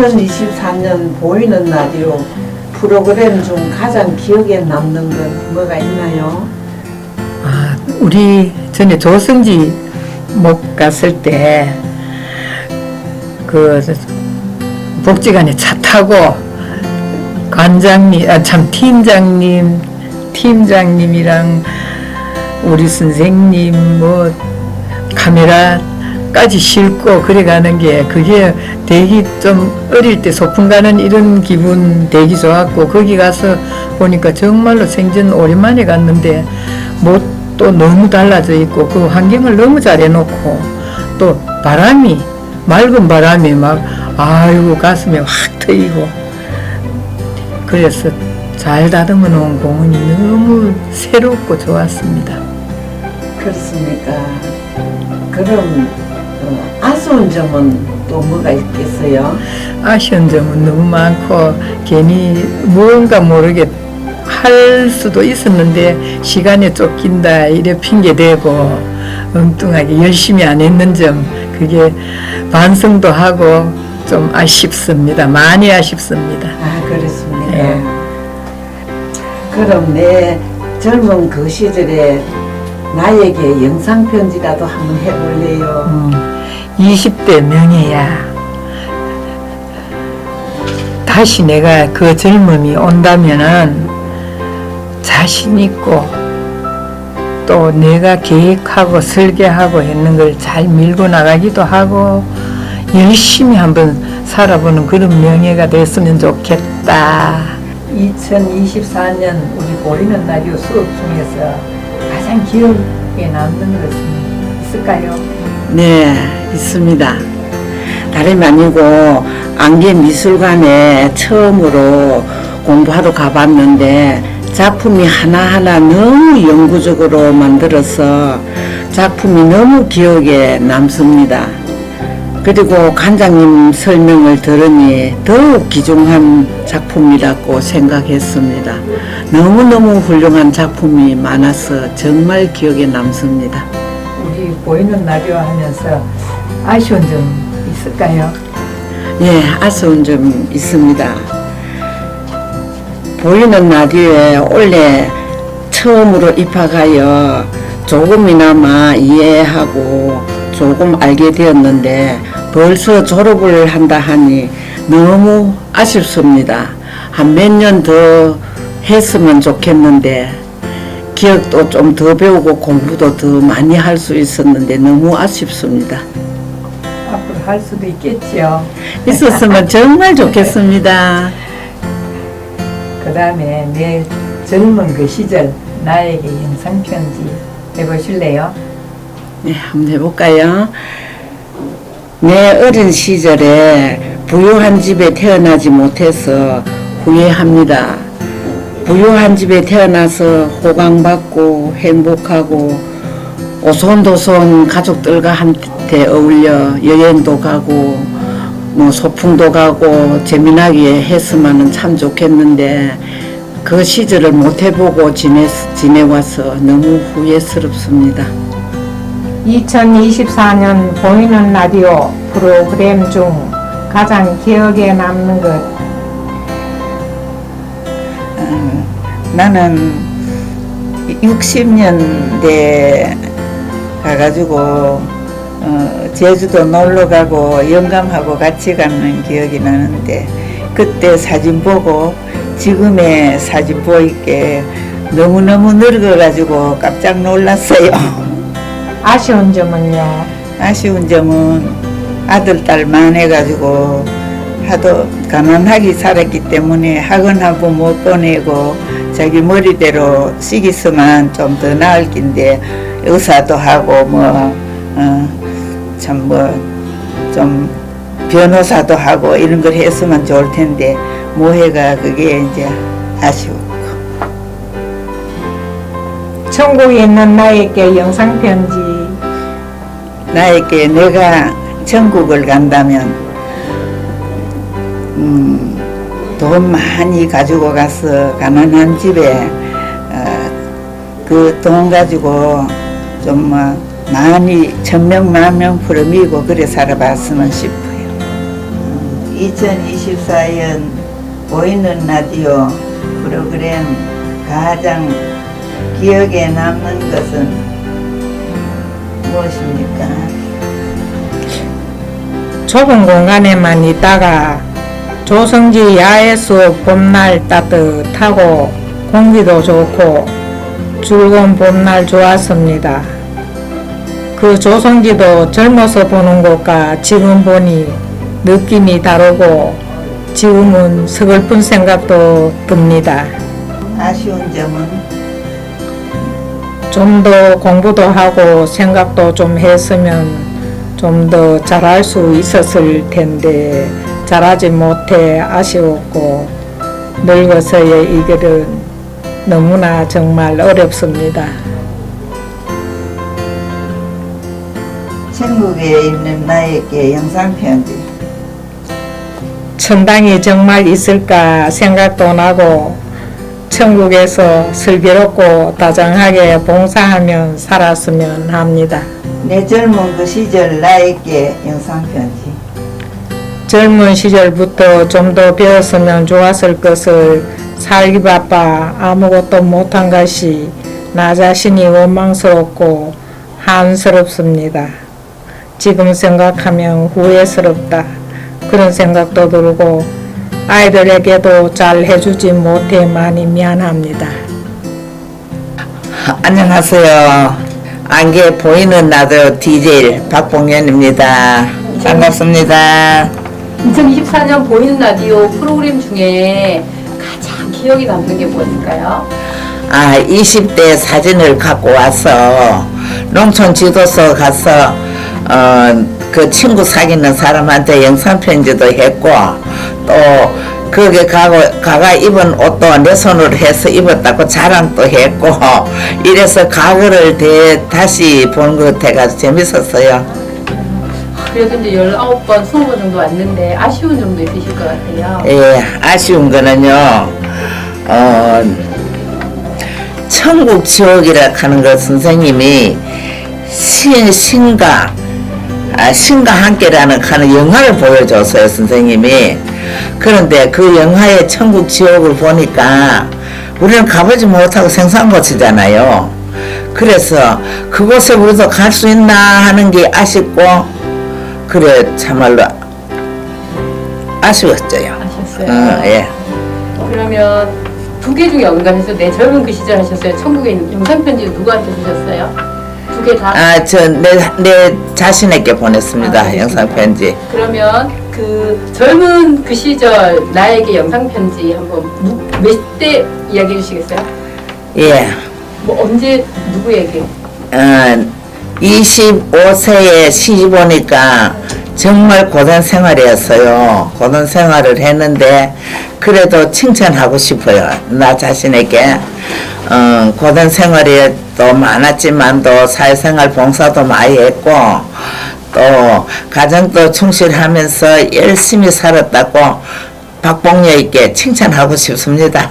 2024년 보이는 라디오 프로그램 중 가장 기억에 남는 건 뭐가 있나요? 아, 우리 전에 조성지 목 갔을 때, 그, 복지관에 차 타고, 관장님, 아, 참, 팀장님, 팀장님이랑 우리 선생님, 뭐, 카메라 까지 싣고 그래 가는 게, 그게 되게 좀 어릴 때 소풍 가는 이런 기분 되게 좋았고, 거기 가서 보니까 정말로 생전 오랜만에 갔는데, 못도 너무 달라져 있고, 그 환경을 너무 잘 해놓고, 또 바람이, 맑은 바람이 막, 아이고, 가슴에 확 트이고, 그래서 잘 다듬어 놓은 공원이 너무 새롭고 좋았습니다. 그렇습니까? 그럼 어, 아쉬운 점은 또 뭐가 있겠어요? 아쉬운 점은 너무 많고 괜히 무언가 모르게 할 수도 있었는데 시간에 쫓긴다 이래 핑계 대고 엉뚱하게 열심히 안 했는 점 그게 반성도 하고 좀 아쉽습니다. 많이 아쉽습니다. 아 그렇습니다. 예. 그럼 내 젊은 그 시절에 나에게 영상 편지라도 한번 해볼래요. 음, 20대 명예야. 다시 내가 그 젊음이 온다면은 자신 있고 또 내가 계획하고 설계하고 했는 걸 잘 밀고 나가기도 하고 열심히 한번 살아보는 그런 명예가 됐으면 좋겠다. 2024년 우리 보이는 라디오 수업 중에서 가장 기억에 남는 것은 있을까요? 네, 있습니다. 다름이 아니고 안개 미술관에 처음으로 공부하러 가봤는데 작품이 하나하나 너무 영구적으로 만들어서 작품이 너무 기억에 남습니다. 그리고 관장님 설명을 들으니 더욱 귀중한 작품이라고 생각했습니다. 너무너무 훌륭한 작품이 많아서 정말 기억에 남습니다. 보이는 라디오 하면서 아쉬운 점 있을까요? 예, 아쉬운 점 있습니다. 보이는 라디오에 올해 처음으로 입학하여 조금이나마 이해하고 조금 알게 되었는데 벌써 졸업을 한다 하니 너무 아쉽습니다. 한 몇 년 더 했으면 좋겠는데 기억도 좀 더 배우고 공부도 더 많이 할 수 있었는데 너무 아쉽습니다. 앞으로 할 수도 있겠지요. 있었으면 정말 좋겠습니다. 그 다음에 내 젊은 그 시절 나에게 영상 편지 해보실래요? 네, 한번 해볼까요? 내 어린 시절에 부유한 집에 태어나지 못해서 후회합니다. 부유한 집에 태어나서 호강받고 행복하고 오손도손 가족들과 함께 어울려 여행도 가고 뭐 소풍도 가고 재미나게 했으면 참 좋겠는데 그 시절을 못 해보고 지내, 지내와서 너무 후회스럽습니다. 2024년 보이는 라디오 프로그램 중 가장 기억에 남는 것 나는 60년대 가가지고 어, 제주도 놀러 가고 영감하고 같이 가는 기억이 나는데 그때 사진 보고 지금의 사진 보이게 너무너무 늙어가지고 깜짝 놀랐어요. 아쉬운 점은요. 아쉬운 점은 아들 딸 많아가지고 하도 가난하게 살았기 때문에 학원하고 못 보내고 자기 머리대로 시기서만 좀 더 나을 낀데 의사도 하고 뭐참 뭐 좀 변호사도 하고 이런 걸 했으면 좋을 텐데 뭐해가 그게 이제 아쉬워. 천국에 있는 나에게 영상 편지 나에게 내가 천국을 간다면 음, 돈 많이 가지고 가서 가난한 집에 어, 그 돈 가지고 좀 뭐 많이 천명 만명 풀어미고 그래 살아봤으면 싶어요. 2024년 보이는 라디오 프로그램 가장 기억에 남는 것은 무엇입니까? 좁은 공간에만 있다가 조성지 야외수 봄날 따뜻하고 공기도 좋고 즐거운 봄날 좋았습니다. 그 조성지도 젊어서 보는 것과 지금 보니 느낌이 다르고 지금은 서글픈 생각도 듭니다. 아쉬운 점은 좀 더 공부도 하고 생각도 좀 했으면 좀 더 잘할 수 있었을 텐데 잘하지 못해 아쉬웠고 늙어서의 이 길은 너무나 정말 어렵습니다. 천국에 있는 나에게 영상 편지. 천당이 정말 있을까 생각도 나고 천국에서 슬기롭고 다정하게 봉사하며 살았으면 합니다. 내 젊은 그 시절 나에게 영상 편지. 젊은 시절부터 좀 더 배웠으면 좋았을 것을 살기 바빠 아무것도 못한 것이 나 자신이 원망스럽고 한스럽습니다. 지금 생각하면 후회스럽다. 그런 생각도 들고 아이들에게도 잘 해주지 못해 많이 미안합니다. 안녕하세요. 안개 보이는 나도 DJ 박봉현입니다. 반갑습니다. 2024년 보이는 라디오 프로그램 중에 가장 기억에 남는 게 무엇일까요? 아, 20대 사진을 갖고 와서 농촌 지도소 가서 어, 그 친구 사귀는 사람한테 영상 편지도 했고 또 거기 가고 가가 입은 옷도 내 손으로 해서 입었다고 자랑도 했고 이래서 과거를 대, 다시 본 것 같아가지고 재밌었어요. 그래도 이제 19번, 20번 정도 왔는데 아쉬운 점도 있으실 것 같아요. 예, 아쉬운 거는요, 어, 천국 지옥이라 하는 걸 선생님이 신, 신과, 아, 신과 함께라는 하는 영화를 보여줬어요, 선생님이. 그런데 그 영화의 천국 지옥을 보니까 우리는 가보지 못하고 생산고치잖아요. 그래서 그곳에 우리도 갈 수 있나 하는 게 아쉽고, 그래, 참말로 아쉬웠어요. 아셨어요? 어, 예. 그러면 두 개 중에 연관해서 내 젊은 그 시절 하셨어요. 천국에 있는 영상 편지 누구한테 주셨어요? 두 개 다? 아, 저, 내, 내 자신에게 보냈습니다. 아, 영상 편지. 그러면 그 젊은 그 시절 나에게 영상 편지 한번 몇때 이야기해 주시겠어요? 예. 뭐 언제 누구에게? 어, 25세에 시집 오니까 정말 고된 생활이었어요. 고된 생활을 했는데, 그래도 칭찬하고 싶어요. 나 자신에게. 어, 고된 생활이 또 많았지만도 사회생활 봉사도 많이 했고, 또 가정도 충실하면서 열심히 살았다고 박봉녀에게 칭찬하고 싶습니다.